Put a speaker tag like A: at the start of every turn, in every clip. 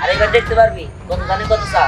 A: আরে এবার দেখতে পারবি কত দামে কত চা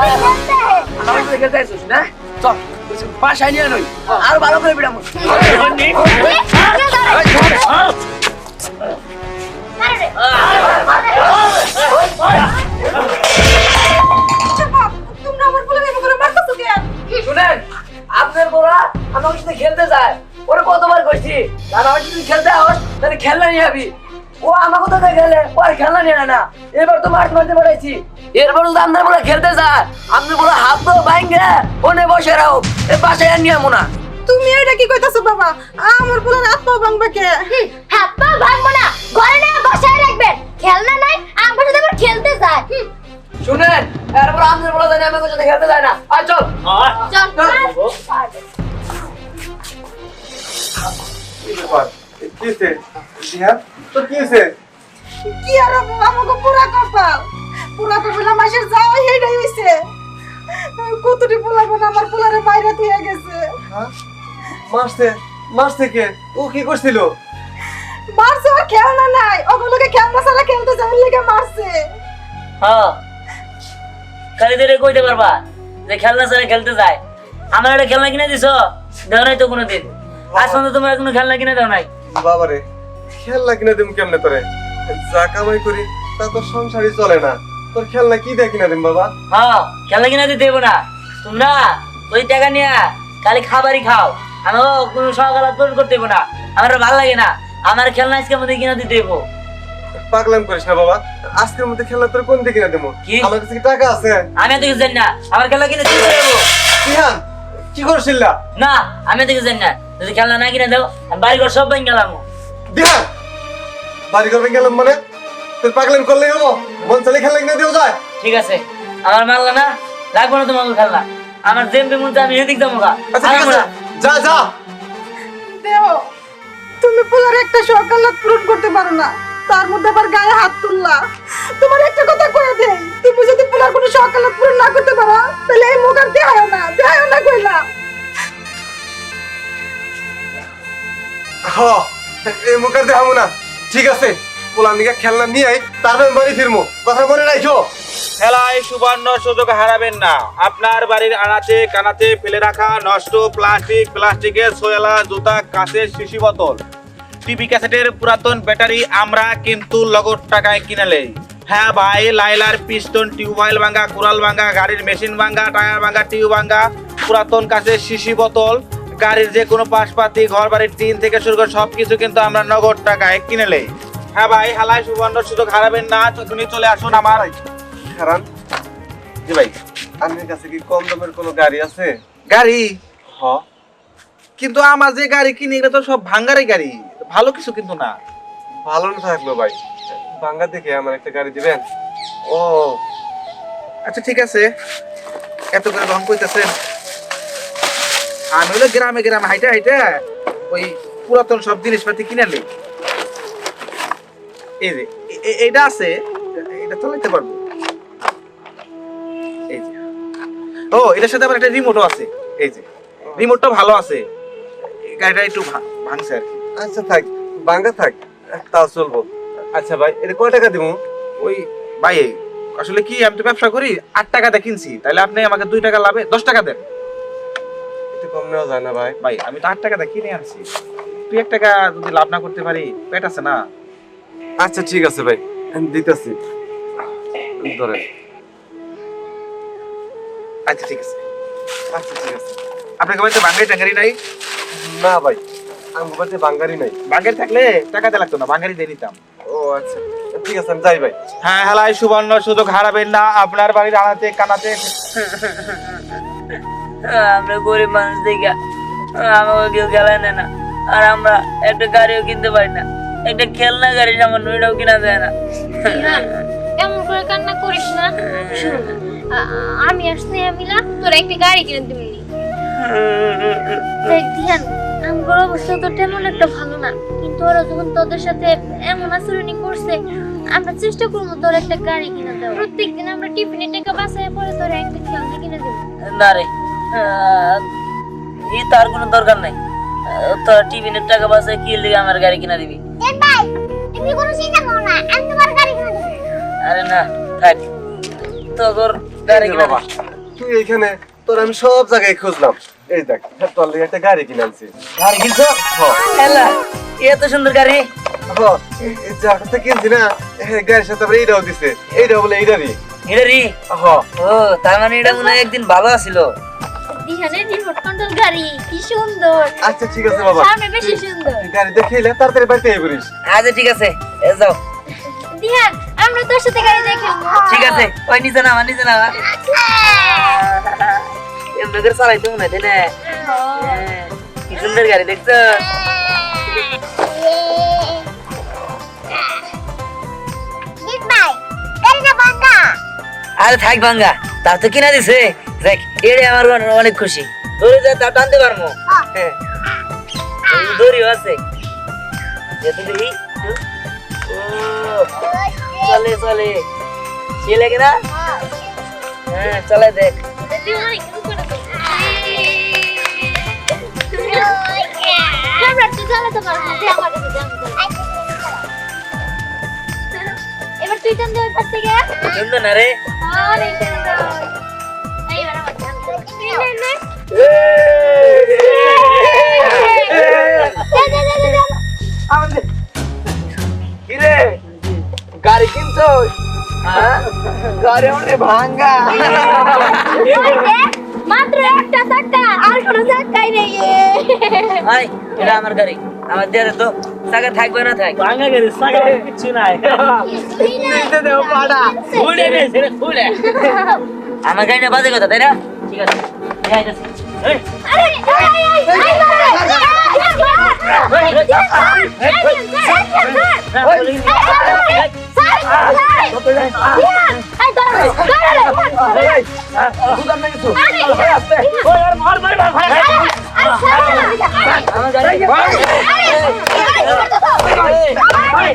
B: আমার
C: আমার খেলতে না শুনেন আপনার বড়া আমার সাথে খেলতে যায় ওরে কতবার কইছি আর আমার যদি খেলতে আস তাহলে খেলনা নিয়ে যাবি ও আমার কথা খেলে ও আর খেলনা নিয়ে না এবার তো মাঠ মারতে পারাইছি এরপর যদি আপনার বলে খেলতে যায় আপনি বলে হাত তো ভাঙ্গে ওনে বসে রাখো এ বাসায় আর নিয়ে আমো না।
D: তুমি এটা কি কইতাছো বাবা? আমার বলার আত্মা ভাঙবা কে?
B: হাত পা ভাঙবো না ঘরে না বসায় রাখবেন। খেলনা নাই আমার সাথে আবার খেলতে যায়
C: শুনেন এরপর আপনার বলে জানি আমার সাথে খেলতে যায় না। আর চল।
B: চল
E: কি ব্যাপার? কি হয়েছে তোর কি হয়েছে
D: কি আর আমাকে পুরা কপাল। পুরা কপাল মাসের যাওয়া হেডাই হইছে। কতটি পোলাবো না আমার পোলারে বাইরে দিয়ে গেছে।
E: হ্যাঁ? মারছে? মারছে কে? ও কি করছিল?
D: মারছে আর খেলনা নাই। ওগুলোকে খেলনা ছাড়া খেলতে যাওয়ার লেগে মারছে।
A: হ্যাঁ। খালি ধরে কইতে পারবা যে খেলনা ছাড়া খেলতে যায়। আমার একটা খেলনা কিনে দিছো? দেও নাই তো কোনোদিন। আজ পর্যন্ত তোমার কোনো খেলনা কিনে দাও নাই।
E: বাবারে খেলনা কিনে দিম কেমনে তোরে? যা কামাই করি তা তোর সংসারই চলে না। তোর খেলনা কি দিয়ে কিনে দিম বাবা?
A: হ্যাঁ খেলনা কিনে দেবো না। তোমরা ওই টাকা নিয়ে খালি খাবারই খাও। আমার কোনো সকাল পূরণ করতে দেবো না। আমার ভালো লাগে না। আমার খেলনা আজকের মধ্যে কিনে দিতে দেবো।
E: পাগলাম করিস না বাবা। আজকের মধ্যে খেলনা তোর কোন দিকে কিনে দেবো?
A: কি?
E: আমার কাছে কি টাকা আছে?
A: আমি কিছু জানি না। আমার খেলনা কিনে দিতে দেবো।
E: জিহান কি করছিল
A: না আমি কিছু জানি না। যদি খেলনা না কিনে দাও আমি বাড়ি ঘর সব ভেঙে গেলাম
E: দিহান বাড়ি করবে গেলাম মানে? তোর পাগলাম করলেই হলো মন চালে খেলনা কিনে দিও যায়।
A: ঠিক আছে। আমার মানলা না? লাগবে না তোমাকে খেলনা? আমার জেমপি মন আমি এদিক যাব গা।
E: আচ্ছা ঠিক আছে। যা যা।
D: দেও তুমি পোলার একটা সকাল পূরণ করতে পারো না। তার মধ্যে আবার গায়ে হাত তুললা। তোমার একটা কথা কয়ে দেই তুমি যদি পোলার কোনো সকাল পূরণ না করতে পারো তাহলে এই মুখ আর দেহায় না দেহায় না কইলা।
E: হ এই মুখের দেখাবো না। ঠিক আছে পোলার নিকে খেলনা নিয়ে আই তারপরে বাড়ি ফিরবো কথা মনে রাখো
F: খেলায় সুবর্ণ সুযোগ হারাবেন না। আপনার বাড়ির আনাচে কানাচে ফেলে রাখা নষ্ট প্লাস্টিক, প্লাস্টিকের সোয়েলা জুতা, কাঁচের শিশি বোতল। টিভি ক্যাসেটের পুরাতন ব্যাটারি আমরা কিন্তু লগর টাকায় কিনালে হ্যাঁ ভাই, লাইলার পিস্টন টিউবওয়েল ভাঙ্গা কুড়াল ভাঙ্গা গাড়ির মেশিন ভাঙ্গা টায়ার ভাঙ্গা টিউব ভাঙ্গা পুরাতন কাঁচের শিশি বোতল গাড়ির যে কোনো পাশপাতি ঘর বাড়ির টিন থেকে শুরু করে সবকিছু কিন্তু আমরা নগদ টাকায় কিনে নেই। হ্যাঁ ভাই হালাই সুবর্ণ সুযোগ হারাবেন না তুমি চলে আসুন আমার।
E: হারান?
F: জি ভাই
E: আপনার কাছে কি কম দামের কোনো গাড়ি আছে?
F: গাড়ি?
E: হ।
F: কিন্তু আমার যে গাড়ি কিনি এগুলো তো সব ভাঙ্গারি গাড়ি। ভালো কিছু কিন্তু না।
E: ভালো না থাকল ভাই বাঙ্গা থেকে আমার একটা গাড়ি দিবেন?
F: ও আচ্ছা ঠিক আছে। এত করে রং কইতেছেন? আমি হলো গ্রামে গ্রামে হাইটে হাইটে ওই পুরাতন সব জিনিসপাতি কিনে নেই এই যে এ- এ- এটা আছে এটা চালাইতে পারব। এই যে। ও এটার সাথে আবার একটা রিমোটও আছে। এই যে রিমোটটা ভালো আছে। গাড়িটা একটু ভাঙছে আর কি।
E: আচ্ছা থাক বাঙ্গা থাক তাও চলবো। আচ্ছা ভাই এটা কয় টাকা দিব?
F: ওই ভাই আসলে কি আমি তো ব্যবসা করি আট টাকাতে কিনছি তাহলে আপনি আমাকে দুই টাকা লাভে দশ টাকা দেন।
E: একটু কম নেওয়া যায় না ভাই।
F: ভাই আমি তো আট টাকাতে কিনে আনছি। তুই এক টাকা যদি লাভ না করতে পারি পেট আছে না?
E: আচ্ছা ঠিক আছে ভাই। আমি দিতেছি। ধরেন।
F: আচ্ছা ঠিক আছে।
E: আচ্ছা ঠিক আছে।
F: আপনাকে বাড়িতে বাঙ্গারি টাঙ্গারি নাই?
E: না ভাই আমার বাড়িতে বাঙ্গারি নাই।
F: বাঙ্গারি থাকলে টাকাতে লাগতো না বাঙ্গারি দিয়ে নিতাম
E: ও আচ্ছা। ঠিক আছে আমি যাই ভাই।
F: হ্যাঁ হেলায় সুবর্ণ সুযোগ হারাবেন না। আপনার বাড়ির আনাতে কানাতে।
A: আমরা গরিব মানুষ দেখা আমাকে কেউ খেলায় নেয় না। আর আমরা একটা গাড়িও কিনতে পারি না। একটা খেলনা গাড়ি সামান্য ওইটাও কিনা যায় না।
B: এমন করে কান্না করিস না। আমি আর স্নেহা মিলা তোর একটা গাড়ি কিনে দিবনি দেখ দিহান আমার অবস্থা তো তেমন একটা ভালো না। কিন্তু ওরা যখন তোদের সাথে এমন আচরণই করছে আমরা চেষ্টা করব তোর একটা গাড়ি কিনে দেবো প্রত্যেকদিন আমরা টিফিনে টাকা বাসায় পরে তোর একটা খেলনা কিনে দেবো।
A: না রে আহ, এই তার কোনো দরকার নাই। তোরা টিফিনের টাকা বাসায় কি লিগে আমার গাড়ি কিনা দিবি?
B: ভাই তুমি কোনো চিন্তা করো না আমি তোমার গাড়ি কিনে দেবো।
A: আরে না থাক। তোর গাড়ি কিনা
E: বাবা তুই এইখানে তোর আমি সব জায়গায় খুঁজলাম। এই দেখ তোর লেগে একটা গাড়ি কিনে আনছি।
A: গাড়ি কিনছো? এলা এত সুন্দর গাড়ি।
E: হ, এই যাটা কিনছি না গাড়ির সাথে আবার এইটাও দিছে। এইটাও বলে এইটারই
A: এটা রি
E: হ
A: ও তার মানে এটা মনে হয় একদিন ভালো আছিল
B: দিহানের রিমোট কন্ট্রোল গাড়ি কি সুন্দর।
E: আচ্ছা ঠিক আছে বাবা।
B: সামনে বেশি সুন্দর।
E: গাড়ি দেখে এলে তাড়াতাড়ি বাড়িতে করিস
A: আচ্ছা ঠিক আছে এ যাও।
B: দিহান আমরা তোর সাথে গাড়ি দেখে
A: ঠিক আছে ওই নিচে নামা নিচে নামা। এমনি করে চালাইতে মনে হয় না? হ্যাঁ, কি সুন্দর গাড়ি দেখছ। আরে থাক ভাঙ্গা তা তো কিনা দিছে। দেখ এড়ে আমার অনেক খুশি। ধরে যা তা টানতে পারব। হ্যাঁ দড়িও আছে। যেতে দেখি। চলে চলে। সে লাগে না? হ্যাঁ চলে দেখ।
B: এবার তুই টান দে ওই পাশ থেকে।
A: না রে।
C: গাড়ি? গাড়ি ভাঙ্গা
A: এটা আমার গাড়ি আমার তো চাকা থাকবে না থাক ভাঙা গাড়ি নাই
C: পাড়া
A: খুলে নে আমার বাজে কথা, তাই না ঠিক আছে
B: ভাই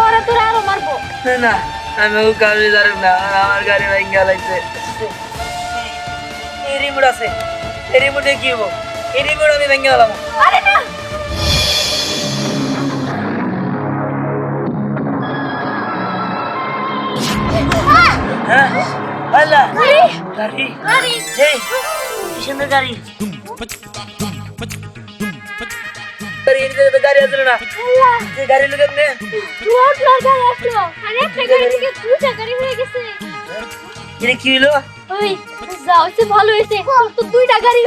B: ওরা তোরা আরও মারবো।
A: না আমি ওকে গাড়ি ধরব না আমার গাড়ি ভাঙ্গা লাগছে। এই রিমোট আছে এই রিমোটে কি হব? এই রিমোট আমি ভেঙে গেলাম
B: আরে না!
A: হ্যাঁ আল্লাহ গাড়ি? এই সুন্দর গাড়ি। গাড়ি এর গাড়ি আসলো না। যে গাড়ি লোক আপনি
B: রোড লাগাই আসলো। আরে একটা গাড়ি থেকে দুটা গাড়ি হয়ে গেছে।
A: এটা কি হলো
B: ওই ভালো তোর তো দুইটা গাড়ি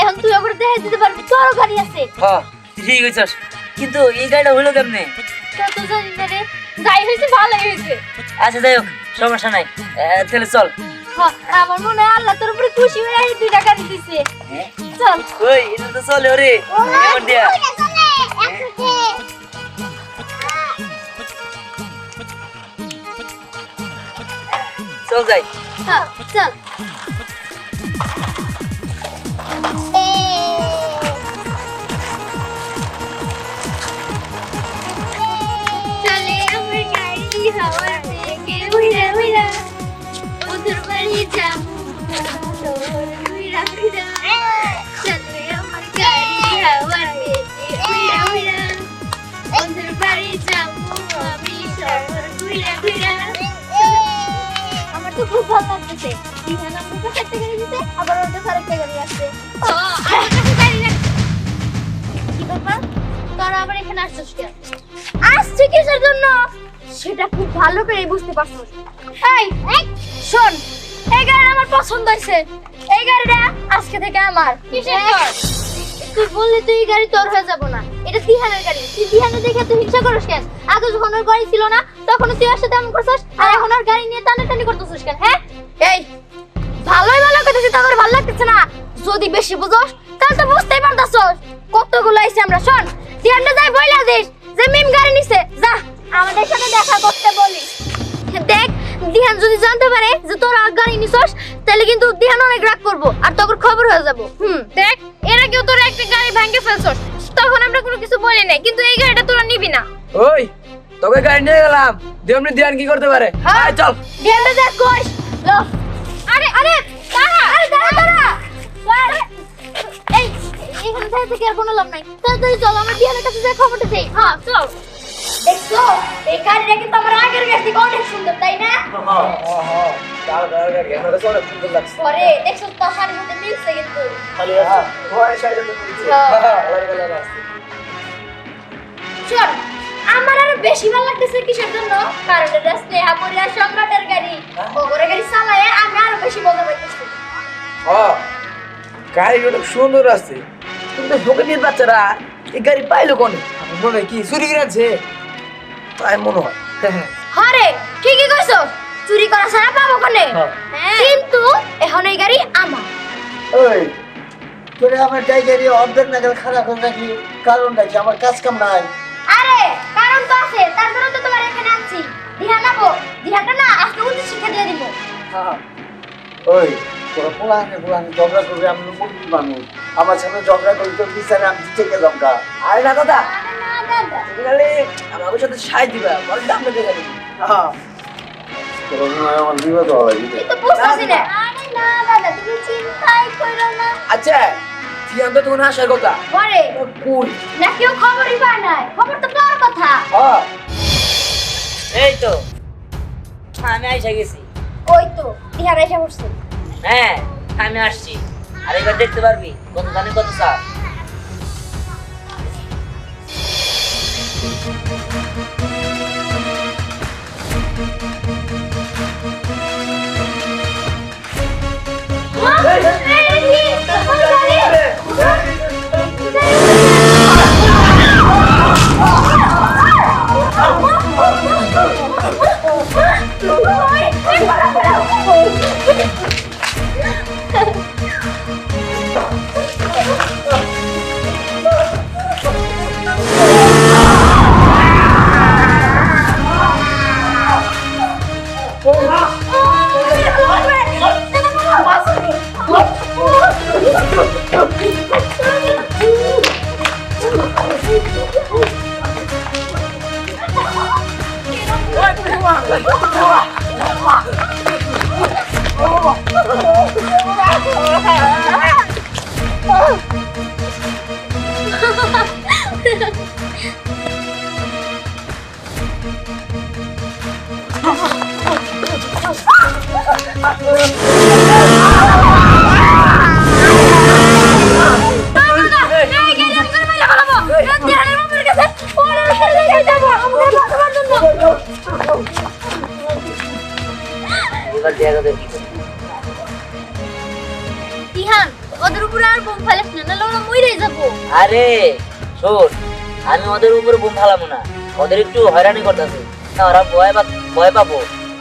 B: এখন তুই দেখা দিতে পারবি তোরও গাড়ি আছে।
A: হ্যাঁ ঠিক হয়েছস কিন্তু এই গাড়িটা হলো কেমনে?
B: তা তো জানি না রে। যাই হইছে ভালোই হইছে।
A: আচ্ছা যাই হোক সমস্যা নাই। তাহলে চল।
B: হ্যাঁ, আমার মনে হয় আল্লাহ তোর উপরে খুশি হয়ে দুইটা গাড়ি দিছে। চল।
A: ওই এটা তো চলে ওরে। এবার দিয়া।
B: 是不好走 আসছিস কেন আসছে কিসের জন্য? সেটা খুব ভালো করে বুঝতে এই এই শোন এই গাড়িটা আমার পছন্দ হয়েছে। এই গাড়িটা আজকে থেকে আমার। তুই বললি তুই এই গাড়ি তোর হয়ে যাব না। এটা তিহানের গাড়ি। তুই তিহানের দেখে তুই হিংসা করিস কেন? আগে যখন ওর গাড়ি ছিল না তখন তুই ওর সাথে এমন করছিস আর এখন ওর গাড়ি নিয়ে টানাটানি করতেছিস কেন হ্যাঁ? এই ভালোই ভালো তোর ভালো লাগতেছে না। যদি বেশি বুঝোস তাহলে তো বুঝতেই পারতাছস। কতগুলো আইছে আমরা শোন। তিহানটা যাই বইলা দিস? যে মিম গাড়ি নিছে যা। আমাদের সাথে দেখা করতে বলিস। দেখ দিহান যদি জানতে পারে যে তোর গাড়ি নিছস তাহলে কিন্তু দিহান অনেক রাগ করব আর তোর খবর হয়ে যাব। হুম। দেখ এর আগেও তোর একটা গাড়ি ভেঙে ফেলছস তখন আমরা কোনো কিছু বলি নাই কিন্তু এই গাড়িটা তোরা নিবি না।
C: ওই তোকে গাড়ি নিয়ে গেলাম দেমনি ধ্যান কি করতে পারে?
B: হ্যাঁ।
C: আয় চল।
B: দিহানটা দেখ কইস লো। আরে আরে দাঁড়া। আরে দাঁড়া দাঁড়া। এখানে থেকে থেকে আর কোনো লাভ নাই। তাড়াতাড়ি চল আমরা দিহানের কাছে যাই খবরটা দেই হ্যাঁ চল। দেখছ এই গাড়িটা কিন্তু আমার আগের গাড়ি থেকে অনেক সুন্দর তাই না? পরে দেখছ তোর শাড়ির মধ্যে মিলছে কিন্তু। হ্যাঁ।
C: হ্যাঁ।
B: আমার আরও বেশি ভালো লাগতেছে কিসের জন্য? কারণ এটা স্নেহা পরিবার সম্রাটের গাড়ি। ওগরে গাড়ি চালায় আমি আরও বেশি মজা পাইতেছি
C: হ্যাঁ গাড়ি অনেক সুন্দর আছে। কিন্তু ফকিনের বাচ্চারা এই গাড়ি পাইলো কোনে? মনে কি চুরি করেছে তাই মনে হয়।
B: হরে ঠিকই কইছো চুরি করা ছাড়া পাবো কোনে?
C: হ্যাঁ।
B: কিন্তু এখন এই গাড়ি আমার।
G: ওই তোরে আমার টাইগারি অর্ধেক নাগাল খারাপ করে রাখি কারণটা কি? আমার কাজ কাম নাই।
B: আরে কারণ তো আছে তার জন্য তো তোমার এখানে আনছি। ধ্যান নাবো ধ্যানটা না আজকে উচিত শিক্ষা দিয়ে দিব।
G: ওই তোরা পুরানে পুরানে ঝগড়া করবি আমি মুরগি মানুষ। আমার সামনে ঝগড়া করি তোর বিচারে আমি থেকে দমকা
C: আরে না দাদা
B: আরে না দাদা।
C: তুমি খালি আমার সাথে সাহায্য দিবা বড় দাম দেবে গাড়ি
G: তোর নয় আমার বিপদ হওয়া
B: তুই তো বুঝতেছি না আরে না দাদা তুমি চিন্তাই করো না।
C: আচ্ছা তো তোমার আসার কথা।
B: পরে।
C: কুল।
B: না কেউ খবরই পায় নাই। খবর তো পাওয়ার কথা।
C: হ্যাঁ।
A: এই তো আমি আইসা গেছি।
B: ওই তো ইহার এসে পড়ছে।
A: হ্যাঁ আমি আসছি আর এবার দেখতে পারবি কত জানি কত চাপ এবার দেখা
B: ওদের উপরে আর বোম ফেলিস না নাহলে ওরা মইরে যাব।
A: আরে শোন আমি ওদের উপরে বোম ফালাবো না। ওদের একটু হয়রানি করতেছে। ওরা ভয় পা ভয় পাবো।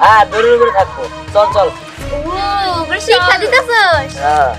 A: আর দড়ির উপরে থাকব। চল চল।
B: ও শিক্ষা দিতেছস?
A: হ্যাঁ।